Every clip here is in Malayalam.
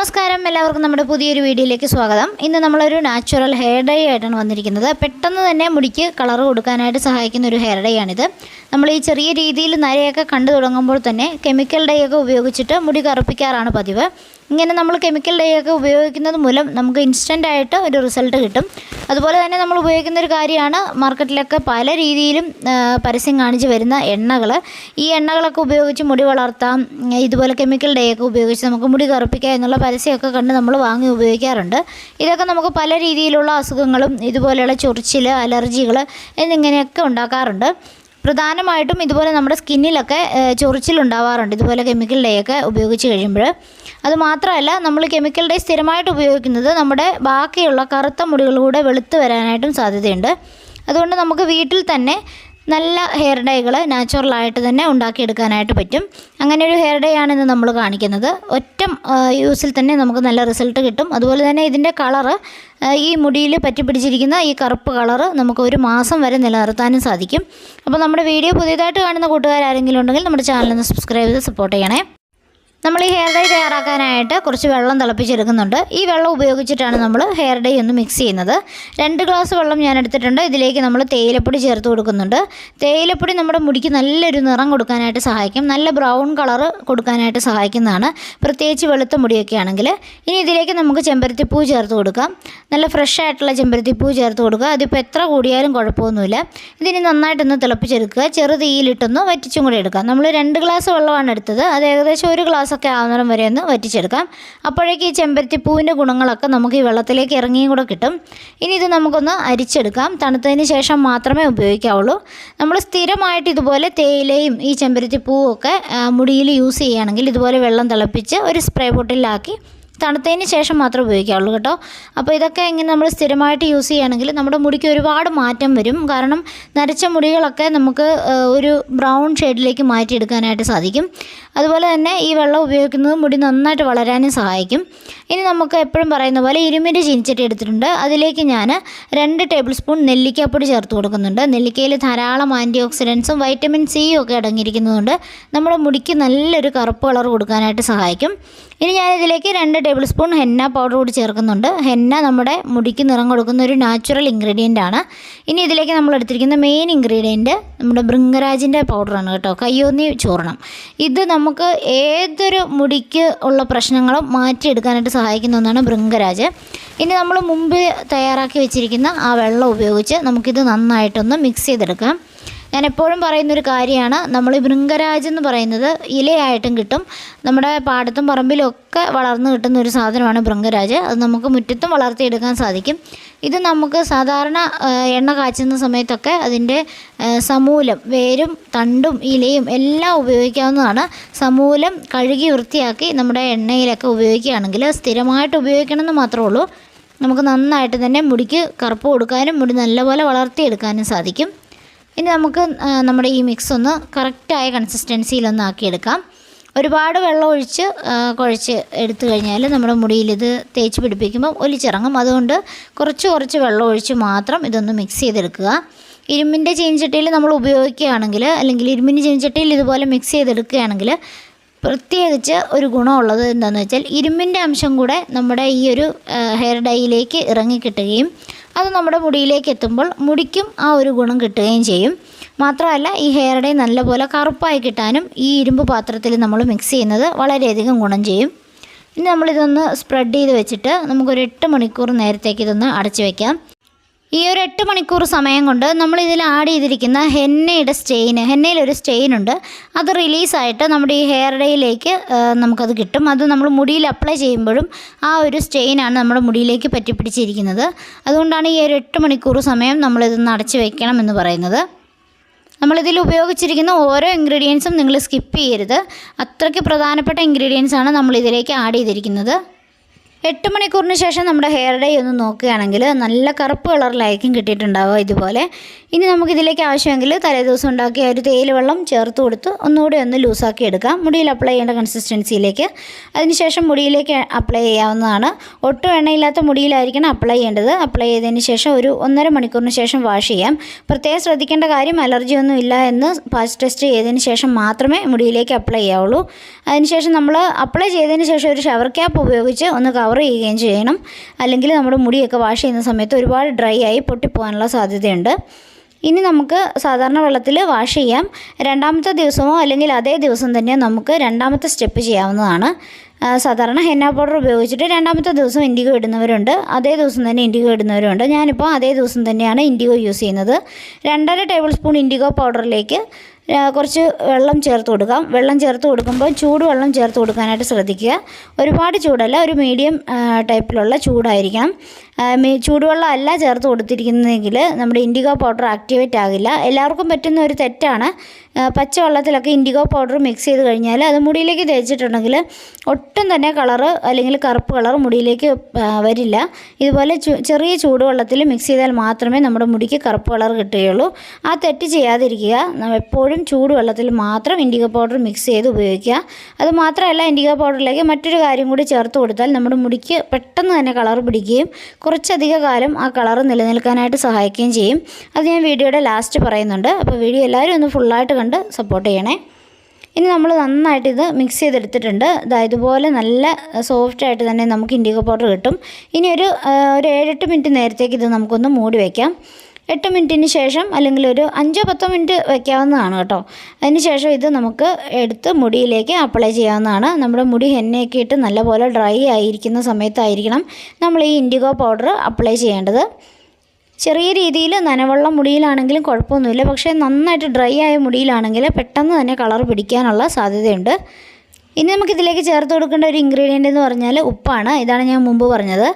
നമസ്കാരം. എല്ലാവർക്കും നമ്മുടെ പുതിയൊരു വീഡിയോയിലേക്ക് സ്വാഗതം. ഇന്ന് നമ്മളൊരു നാച്ചുറൽ ഹെയർ ഡൈ ആയിട്ടാണ് വന്നിരിക്കുന്നത്. പെട്ടെന്ന് തന്നെ മുടിക്ക് കളർ കൊടുക്കാനായിട്ട് സഹായിക്കുന്ന ഒരു ഹെയർ ഡൈ ആണിത്. നമ്മൾ ഈ ചെറിയ രീതിയിൽ നരയൊക്കെ കണ്ടു തുടങ്ങുമ്പോൾ തന്നെ കെമിക്കൽ ഡൈ ഒക്കെ ഉപയോഗിച്ചിട്ട് മുടി കറുപ്പിക്കാറാണ് പതിവ്. ഇങ്ങനെ നമ്മൾ കെമിക്കൽ ഡൈ ഒക്കെ ഉപയോഗിക്കുന്നത് മൂലം നമുക്ക് ഇൻസ്റ്റന്റ് ആയിട്ട് ഒരു റിസൾട്ട് കിട്ടും. അതുപോലെ തന്നെ നമ്മൾ ഉപയോഗിക്കുന്ന ഒരു കാര്യമാണ് മാർക്കറ്റിലൊക്കെ പല രീതിയിലും പരസ്യം കാണിച്ച് വരുന്ന എണ്ണകൾ ഈ എണ്ണകളൊക്കെ ഉപയോഗിച്ച് മുടി വളർത്താം. ഇതുപോലെ കെമിക്കൽ ഡൈ ഒക്കെ ഉപയോഗിച്ച് നമുക്ക് മുടി കറുപ്പിക്കാം എന്നുള്ള പരസ്യമൊക്കെ കണ്ട് നമ്മൾ വാങ്ങി ഉപയോഗിക്കാറുണ്ട്. ഇതൊക്കെ നമുക്ക് പല രീതിയിലുള്ള അസുഖങ്ങളും ഇതുപോലെയുള്ള ചൊറിച്ചിൽ അലർജികൾ എന്നിങ്ങനെയൊക്കെ ഉണ്ടാക്കാറുണ്ട്. പ്രധാനമായിട്ടും ഇതുപോലെ നമ്മുടെ സ്കിന്നിലൊക്കെ ചൊറിച്ചിലുണ്ടാവാറുണ്ട്. ഇതുപോലെ കെമിക്കൽ ഡേ ഒക്കെ ഉപയോഗിച്ച് കഴിയുമ്പോൾ. അത് മാത്രമല്ല നമ്മൾ കെമിക്കൽ ഡേ സ്ഥിരമായിട്ട് ഉപയോഗിക്കുന്നത് നമ്മുടെ ബാക്കിയുള്ള കറുത്ത മുടികളിലൂടെ വെളുത്ത് വരാനായിട്ടും സാധ്യതയുണ്ട്. അതുകൊണ്ട് നമുക്ക് വീട്ടിൽ തന്നെ നല്ല ഹെയർ ഡൈകൾ നാച്ചുറലായിട്ട് തന്നെ ഉണ്ടാക്കിയെടുക്കാനായിട്ട് പറ്റും. അങ്ങനെ ഒരു ഹെയർ ഡേ ആണ് ഇന്ന് നമ്മൾ കാണിക്കുന്നത്. ഒറ്റ യൂസിൽ തന്നെ നമുക്ക് നല്ല റിസൾട്ട് കിട്ടും. അതുപോലെ തന്നെ ഇതിന്റെ കളറ് ഈ മുടിയിൽ പറ്റി പറ്റിപ്പിടിച്ചിരിക്കുന്ന ഈ കറുപ്പ് കളറ് നമുക്ക് ഒരു മാസം വരെ നിലനിർത്താനും സാധിക്കും. അപ്പോൾ നമ്മുടെ വീഡിയോ പുതിയതായിട്ട് കാണുന്ന കൂട്ടുകാരാരെങ്കിലും ഉണ്ടെങ്കിൽ നമ്മുടെ ചാനലിന് സബ്സ്ക്രൈബ് ചെയ്ത് സപ്പോർട്ട് ചെയ്യണേ. നമ്മൾ ഈ ഹെയർ ഡൈ തയ്യാറാക്കാനായിട്ട് കുറച്ച് വെള്ളം തിളപ്പിച്ചെടുക്കുന്നുണ്ട്. ഈ വെള്ളം ഉപയോഗിച്ചിട്ടാണ് നമ്മൾ ഹെയർ ഡൈ ഒന്ന് മിക്സ് ചെയ്യുന്നത്. രണ്ട് ഗ്ലാസ് വെള്ളം ഞാൻ എടുത്തിട്ടുണ്ട്. ഇതിലേക്ക് നമ്മൾ തേയിലപ്പൊടി ചേർത്ത് കൊടുക്കുന്നുണ്ട്. തേയിലപ്പൊടി നമ്മുടെ മുടിക്ക് നല്ലൊരു നിറം കൊടുക്കാനായിട്ട് സഹായിക്കും. നല്ല ബ്രൗൺ കളർ കൊടുക്കാനായിട്ട് സഹായിക്കുന്നതാണ്. പ്രത്യേകിച്ച് വെളുത്ത മുടിയൊക്കെ ആണെങ്കിൽ. ഇനി ഇതിലേക്ക് നമുക്ക് ചെമ്പരത്തിപ്പൂ ചേർത്ത് കൊടുക്കാം. നല്ല ഫ്രഷ് ആയിട്ടുള്ള ചെമ്പരത്തിപ്പൂ ചേർത്ത് കൊടുക്കുക. അതിപ്പോൾ എത്ര കൂടിയാലും കുഴപ്പമൊന്നുമില്ല. ഇതിനി നന്നായിട്ടൊന്ന് തിളപ്പിച്ചെടുക്കുക. ചെറു തീയിലിട്ടൊന്ന് വറ്റിച്ചും കൂടി എടുക്കാം നമ്മൾ രണ്ട് ഗ്ലാസ് വെള്ളമാണ് എടുത്തത്. അത് ഏകദേശം ഒരു ഗ്ലാസ്സൊക്കെ ആവുന്നിടം വരെ ഒന്ന് വറ്റിച്ചെടുക്കാം. അപ്പോഴേക്ക് ഈ ചെമ്പരത്തിപ്പൂവിന്റെ ഗുണങ്ങളൊക്കെ നമുക്ക് ഈ വെള്ളത്തിലേക്ക് ഇറങ്ങിയും കൂടെ കിട്ടും. ഇനി ഇത് നമുക്കൊന്ന് അരിച്ചെടുക്കാം. തണുത്തതിന് ശേഷം മാത്രമേ ഉപയോഗിക്കാവുള്ളൂ. നമ്മൾ സ്ഥിരമായിട്ട് ഇതുപോലെ തേയിലയും ഈ ചെമ്പരത്തിപ്പൂവും ഒക്കെ മുടിയിൽ യൂസ് ചെയ്യുകയാണെങ്കിൽ ഇതുപോലെ വെള്ളം തിളപ്പിച്ച് ഒരു സ്പ്രേ ബോട്ടിലാക്കി തണുത്തതിന് ശേഷം മാത്രമേ ഉപയോഗിക്കാവുള്ളൂ കേട്ടോ. അപ്പോൾ ഇതൊക്കെ ഇങ്ങനെ നമ്മൾ സ്ഥിരമായിട്ട് യൂസ് ചെയ്യുകയാണെങ്കിൽ നമ്മുടെ മുടിക്ക് ഒരുപാട് മാറ്റം വരും. കാരണം നരച്ച മുടികളൊക്കെ നമുക്ക് ഒരു ബ്രൗൺ ഷെയ്ഡിലേക്ക് മാറ്റിയെടുക്കാനായിട്ട് സാധിക്കും. അതുപോലെ തന്നെ ഈ വെള്ളം ഉപയോഗിക്കുന്നത് മുടി നന്നായിട്ട് വളരാനും സഹായിക്കും. ഇനി നമുക്ക് എപ്പോഴും പറയുന്ന പോലെ ഇരുമിന്റെ ചീനിച്ചട്ടി എടുത്തിട്ടുണ്ട്. അതിലേക്ക് ഞാൻ രണ്ട് ടേബിൾ സ്പൂൺ നെല്ലിക്കാപ്പൊടി ചേർത്ത് കൊടുക്കുന്നുണ്ട്. നെല്ലിക്കയിൽ ധാരാളം ആന്റി ഓക്സിഡൻസും വൈറ്റമിൻ സിയും ഒക്കെ അടങ്ങിയിരിക്കുന്നതുകൊണ്ട് നമ്മുടെ മുടിക്ക് നല്ലൊരു കറുപ്പ് കളർ കൊടുക്കാനായിട്ട് സഹായിക്കും. ഇനി ഞാൻ ഇതിലേക്ക് രണ്ട് ടേബിൾ സ്പൂൺ ഹെന്ന പൗഡർ കൂടി ചേർക്കുന്നുണ്ട്. ഹെന്ന നമ്മുടെ മുടിക്ക് നിറം കൊടുക്കുന്ന ഒരു നാച്ചുറൽ ഇൻഗ്രീഡിയന്റ് ആണ്. ഇനി ഇതിലേക്ക് നമ്മൾ എടുത്തിരിക്കുന്ന മെയിൻ ഇൻഗ്രീഡിയന്റ് നമ്മുടെ ബൃങ്കരാജിന്റെ പൗഡറാണ് കേട്ടോ. കയ്യോന്നി ചോറണം ഇത് നമുക്ക് ഏതൊരു മുടിക്ക് ഉള്ള പ്രശ്നങ്ങളും മാറ്റിയെടുക്കാനായിട്ട് സഹായിക്കുന്ന ഒന്നാണ് ഭൃംഗരാജ്. ഇനി നമ്മൾ മുമ്പ് തയ്യാറാക്കി വെച്ചിരിക്കുന്ന ആ വെള്ളം ഉപയോഗിച്ച് നമുക്കിത് നന്നായിട്ടൊന്ന് മിക്സ് ചെയ്തെടുക്കാം. ഞാൻ എപ്പോഴും പറയുന്നൊരു കാര്യമാണ് നമ്മൾ ഈ ഭൃംഗരാജ് എന്ന് പറയുന്നത് ഇലയായിട്ടും കിട്ടും. നമ്മുടെ പാടത്തും പറമ്പിലും ഒക്കെ വളർന്നു കിട്ടുന്ന ഒരു സാധനമാണ് ഭൃംഗരാജ്. അത് നമുക്ക് മുറ്റത്തും വളർത്തിയെടുക്കാൻ സാധിക്കും. ഇത് നമുക്ക് സാധാരണ എണ്ണ കാച്ചുന്ന സമയത്തൊക്കെ അതിന്റെ സമൂലം വേരും തണ്ടും ഇലയും എല്ലാം ഉപയോഗിക്കാവുന്നതാണ്. സമൂലം കഴുകി വൃത്തിയാക്കി നമ്മുടെ എണ്ണയിലൊക്കെ ഉപയോഗിക്കുകയാണെങ്കിൽ സ്ഥിരമായിട്ട് ഉപയോഗിക്കണമെന്ന് മാത്രമേ ഉള്ളൂ. നമുക്ക് നന്നായിട്ട് തന്നെ മുടിക്ക് കറുപ്പ് കൊടുക്കാനും മുടി നല്ലപോലെ വളർത്തിയെടുക്കാനും സാധിക്കും. ഇനി നമുക്ക് നമ്മുടെ ഈ മിക്സ് ഒന്ന് കറക്റ്റായ കൺസിസ്റ്റൻസിയിലൊന്ന് ആക്കിയെടുക്കാം ഒരുപാട് വെള്ളം ഒഴിച്ച് കുഴച്ച് എടുത്തു കഴിഞ്ഞാൽ നമ്മുടെ മുടിയിൽ ഇത് തേച്ച് പിടിപ്പിക്കുമ്പം ഒലിച്ചിറങ്ങും. അതുകൊണ്ട് കുറച്ച് കുറച്ച് വെള്ളം ഒഴിച്ച് മാത്രം ഇതൊന്ന് മിക്സ് ചെയ്തെടുക്കുക. ഇരുമ്പിന്റെ ചീനച്ചട്ടിയിൽ നമ്മൾ ഉപയോഗിക്കുകയാണെങ്കിൽ അല്ലെങ്കിൽ ഇരുമ്പിന്റെ ചീനച്ചട്ടിയിൽ ഇതുപോലെ മിക്സ് ചെയ്തെടുക്കുകയാണെങ്കിൽ പ്രത്യേകിച്ച് ഒരു ഗുണമുള്ളത് എന്താണെന്ന് വെച്ചാൽ ഇരുമ്പിന്റെ അംശം കൂടെ നമ്മുടെ ഈ ഒരു ഹെയർ ഡൈയിലേക്ക് ഇറങ്ങിക്കിട്ടുകയും അത് നമ്മുടെ മുടിയിലേക്ക് എത്തുമ്പോൾ മുടിക്കും ആ ഒരു ഗുണം കിട്ടുകയും ചെയ്യും. മാത്രമല്ല ഈ ഹെയർ ഡൈ നല്ലപോലെ കറുപ്പായി കിട്ടാനും ഈ ഇരുമ്പ് പാത്രത്തിൽ നമ്മൾ മിക്സ് ചെയ്യുന്നത് വളരെയധികം ഗുണം ചെയ്യും. ഇനി നമ്മളിതൊന്ന് സ്പ്രെഡ് ചെയ്ത് വെച്ചിട്ട് നമുക്കൊരു എട്ട് മണിക്കൂർ നേരത്തേക്ക് ഇതൊന്ന് അടച്ചു വയ്ക്കാം ഈ ഒരു എട്ട് മണിക്കൂർ സമയം കൊണ്ട് നമ്മൾ ആഡ് ചെയ്തിരിക്കുന്ന ഹെന്നയുടെ സ്റ്റെയിൻ ഹെന്നയിൽ ഒരു സ്റ്റെയിൻ ഉണ്ട്. അത് റിലീസായിട്ട് നമ്മുടെ ഈ ഹെയർ ഡേയിലേക്ക് നമുക്കത് കിട്ടും. അത് നമ്മൾ മുടിയിൽ അപ്ലൈ ചെയ്യുമ്പോഴും ആ ഒരു സ്റ്റെയിനാണ് നമ്മുടെ മുടിയിലേക്ക് പറ്റിപ്പിടിച്ചിരിക്കുന്നത്. അതുകൊണ്ടാണ് ഈ ഒരു എട്ട് മണിക്കൂർ സമയം നമ്മളിതൊന്ന് അടച്ചു വയ്ക്കണം എന്ന് പറയുന്നത്. നമ്മളിതിൽ ഉപയോഗിച്ചിരിക്കുന്ന ഓരോ ഇൻഗ്രീഡിയൻസും നിങ്ങൾ സ്കിപ്പ് ചെയ്യരുത്. അത്രയ്ക്ക് പ്രധാനപ്പെട്ട ഇൻഗ്രീഡിയൻസാണ് നമ്മളിതിലേക്ക് ആഡ് ചെയ്തിരിക്കുന്നത്. എട്ട് മണിക്കൂറിന് ശേഷം നമ്മുടെ ഹെയർ ഡൈ ഒന്ന് നോക്കുകയാണെങ്കിൽ നല്ല കറുപ്പ് കളറിലായിരിക്കും കിട്ടിയിട്ടുണ്ടാവുക ഇതുപോലെ. ഇനി നമുക്കിതിലേക്ക് ആവശ്യമെങ്കിൽ തലേദിവസം ഉണ്ടാക്കിയ ഒരു തേയില വെള്ളം ചേർത്ത് കൊടുത്ത് ഒന്നുകൂടി ഒന്ന് ലൂസാക്കി എടുക്കാം. മുടിയിൽ അപ്ലൈ ചെയ്യേണ്ട കൺസിസ്റ്റൻസിയിലേക്ക് അതിനുശേഷം മുടിയിലേക്ക് അപ്ലൈ ചെയ്യാവുന്നതാണ്. ഒട്ടും എണ്ണയില്ലാത്ത മുടിയിലായിരിക്കണം അപ്ലൈ ചെയ്യേണ്ടത്. അപ്ലൈ ചെയ്തതിന് ശേഷം ഒരു ഒന്നര മണിക്കൂറിന് ശേഷം വാഷ് ചെയ്യാം. പ്രത്യേകം ശ്രദ്ധിക്കേണ്ട കാര്യം അലർജി ഒന്നും ഇല്ല എന്ന് പാച്ച് ടെസ്റ്റ് ചെയ്തതിന് ശേഷം മാത്രമേ മുടിയിലേക്ക് അപ്ലൈ ചെയ്യാവുള്ളൂ. അതിനുശേഷം നമ്മൾ അപ്ലൈ ചെയ്തതിന് ശേഷം ഒരു ഷവർ ക്യാപ്പ് ഉപയോഗിച്ച് ഒന്ന് കവർ ചെയ്യുകയും ചെയ്യണം. അല്ലെങ്കിൽ നമ്മുടെ മുടിയൊക്കെ വാഷ് ചെയ്യുന്ന സമയത്ത് ഒരുപാട് ഡ്രൈ ആയി പൊട്ടിപ്പോകാനുള്ള സാധ്യതയുണ്ട്. ഇനി നമുക്ക് സാധാരണ വെള്ളത്തിൽ വാഷ് ചെയ്യാം. രണ്ടാമത്തെ ദിവസമോ അല്ലെങ്കിൽ അതേ ദിവസം തന്നെ നമുക്ക് രണ്ടാമത്തെ സ്റ്റെപ്പ് ചെയ്യാവുന്നതാണ്. സാധാരണ ഹെന്ന പൗഡർ ഉപയോഗിച്ചിട്ട് രണ്ടാമത്തെ ദിവസം ഇൻഡിഗോ ഇടുന്നവരുണ്ട്. അതേ ദിവസം തന്നെ ഇൻഡിഗോ ഇടുന്നവരുണ്ട്. ഞാനിപ്പോൾ അതേ ദിവസം തന്നെയാണ് ഇൻഡിഗോ യൂസ് ചെയ്യുന്നത്. രണ്ടര ടേബിൾ സ്പൂൺ ഇൻഡിഗോ പൗഡറിലേക്ക് കുറച്ച് വെള്ളം ചേർത്ത് കൊടുക്കാം വെള്ളം ചേർത്ത് കൊടുക്കുമ്പോൾ ചൂടുവെള്ളം ചേർത്ത് കൊടുക്കാനായിട്ട് ശ്രദ്ധിക്കുക. ഒരുപാട് ചൂടല്ല ഒരു മീഡിയം ടൈപ്പിലുള്ള ചൂടായിരിക്കണം. ചൂടുവെള്ളം അല്ല ചേർത്ത് കൊടുത്തിരിക്കുന്നതെങ്കിൽ നമ്മുടെ ഇൻഡിഗോ പൗഡർ ആക്ടിവേറ്റ് ആകില്ല. എല്ലാവർക്കും പറ്റുന്ന ഒരു തെറ്റാണ്. പച്ചവെള്ളത്തിലൊക്കെ ഇൻഡിഗോ പൗഡർ മിക്സ് ചെയ്ത് കഴിഞ്ഞാൽ അത് മുടിയിലേക്ക് തേച്ചിട്ടുണ്ടെങ്കിൽ ഒട്ടും തന്നെ കളറ് അല്ലെങ്കിൽ കറുപ്പ് കളർ മുടിയിലേക്ക് വരില്ല. ഇതുപോലെ ചെറിയ ചൂടുവെള്ളത്തിൽ മിക്സ് ചെയ്താൽ മാത്രമേ നമ്മുടെ മുടിക്ക് കറുപ്പ് കളർ കിട്ടുകയുള്ളൂ. ആ തെറ്റ് ചെയ്യാതിരിക്കുക. എപ്പോഴും ചൂടുവെള്ളത്തിൽ മാത്രം ഇൻഡിഗോ പൗഡർ മിക്സ് ചെയ്ത് ഉപയോഗിക്കുക. അത് മാത്രമല്ല ഇൻഡിഗോ പൗഡറിലേക്ക് മറ്റൊരു കാര്യം കൂടി ചേർത്ത് കൊടുത്താൽ നമ്മുടെ മുടിക്ക് പെട്ടെന്ന് തന്നെ കളർ പിടിക്കുകയും കുറച്ചധിക കാലം ആ കളർ നിലനിൽക്കാനായിട്ട് സഹായിക്കുകയും ചെയ്യും. അത് ഞാൻ വീഡിയോയുടെ ലാസ്റ്റ് പറയുന്നുണ്ട്. അപ്പോൾ വീഡിയോ എല്ലാവരും ഒന്ന് ഫുള്ളായിട്ട് കണ്ട് സപ്പോർട്ട് ചെയ്യണേ. ഇനി നമ്മൾ നന്നായിട്ട് ഇത് മിക്സ് ചെയ്തെടുത്തിട്ടുണ്ട്. ദാ ഇതുപോലെ നല്ല സോഫ്റ്റ് ആയിട്ട് തന്നെ നമുക്ക് ഇൻഡിഗോ പൗഡർ കിട്ടും. ഇനി ഒരു ഒരു ഏഴെട്ട് മിനിറ്റ് നേരത്തേക്ക് ഇത് നമുക്കൊന്ന് മൂടി വയ്ക്കാം എട്ട് മിനിറ്റിന് ശേഷം അല്ലെങ്കിൽ ഒരു അഞ്ചോ പത്തോ മിനിറ്റ് വയ്ക്കാവുന്നതാണ് കേട്ടോ. അതിന് ശേഷം ഇത് നമുക്ക് എടുത്ത് മുടിയിലേക്ക് അപ്ലൈ ചെയ്യാവുന്നതാണ്. നമ്മുടെ മുടി ഹെന്നയൊക്കെ ഇട്ട് നല്ലപോലെ ഡ്രൈ ആയിരിക്കുന്ന സമയത്തായിരിക്കണം നമ്മൾ ഈ ഇൻഡിഗോ പൗഡർ അപ്ലൈ ചെയ്യേണ്ടത്. ചെറിയ രീതിയിൽ നനവുള്ള മുടിയിലാണെങ്കിലും കുഴപ്പമൊന്നുമില്ല. പക്ഷേ നന്നായിട്ട് ഡ്രൈ ആയ മുടിയിലാണെങ്കിൽ പെട്ടെന്ന് തന്നെ കളർ പിടിക്കാനുള്ള സാധ്യതയുണ്ട്. ഇനി നമുക്കിതിലേക്ക് ചേർത്ത് കൊടുക്കേണ്ട ഒരു ഇൻഗ്രീഡിയന്റ് എന്ന് പറഞ്ഞാൽ ഉപ്പാണ്. ഇതാണ് ഞാൻ മുമ്പ് പറഞ്ഞത്.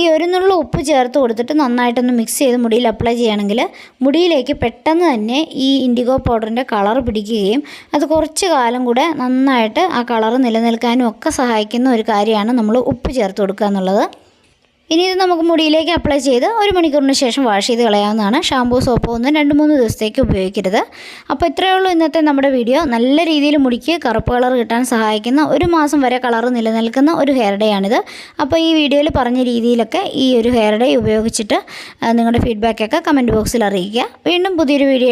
ഈ ഒരു നുള്ളു ഉപ്പ് ചേർത്ത് കൊടുത്തിട്ട് നന്നായിട്ടൊന്ന് മിക്സ് ചെയ്ത് മുടിയിൽ അപ്ലൈ ചെയ്യുകയാണെങ്കിൽ മുടിയിലേക്ക് പെട്ടെന്ന് തന്നെ ഈ ഇൻഡിഗോ പൗഡറിന്റെ കളർ പിടിക്കുകയും അത് കുറച്ച് കാലം കൂടെ നന്നായിട്ട് ആ കളർ നിലനിൽക്കാനും ഒക്കെ സഹായിക്കുന്ന ഒരു കാര്യമാണ് നമ്മൾ ഉപ്പ് ചേർത്ത് കൊടുക്കുക എന്നുള്ളത്. ഇനി ഇത് നമുക്ക് മുടിയിലേക്ക് അപ്ലൈ ചെയ്ത് ഒരു മണിക്കൂറിന് ശേഷം വാഷ് ചെയ്ത് കളയാവുന്നതാണ്. ഷാമ്പൂ സോപ്പ് ഒന്നും രണ്ട് മൂന്ന് ദിവസത്തേക്ക് ഉപയോഗിക്കരുത്. അപ്പോൾ ഇത്രയേ ഉള്ളൂ ഇന്നത്തെ നമ്മുടെ വീഡിയോ നല്ല രീതിയിൽ മുടിക്ക് കറുപ്പ് കളർ കിട്ടാൻ സഹായിക്കുന്ന ഒരു മാസം വരെ കളർ നിലനിൽക്കുന്ന ഒരു ഹെയർ ഡേ ആണിത്. അപ്പോൾ ഈ വീഡിയോയിൽ പറഞ്ഞ രീതിയിലൊക്കെ ഈ ഒരു ഹെയർ ഡേ ഉപയോഗിച്ചിട്ട് നിങ്ങളുടെ ഫീഡ്ബാക്കൊക്കെ കമന്റ് ബോക്സിൽ അറിയിക്കുക. വീണ്ടും പുതിയൊരു വീഡിയോ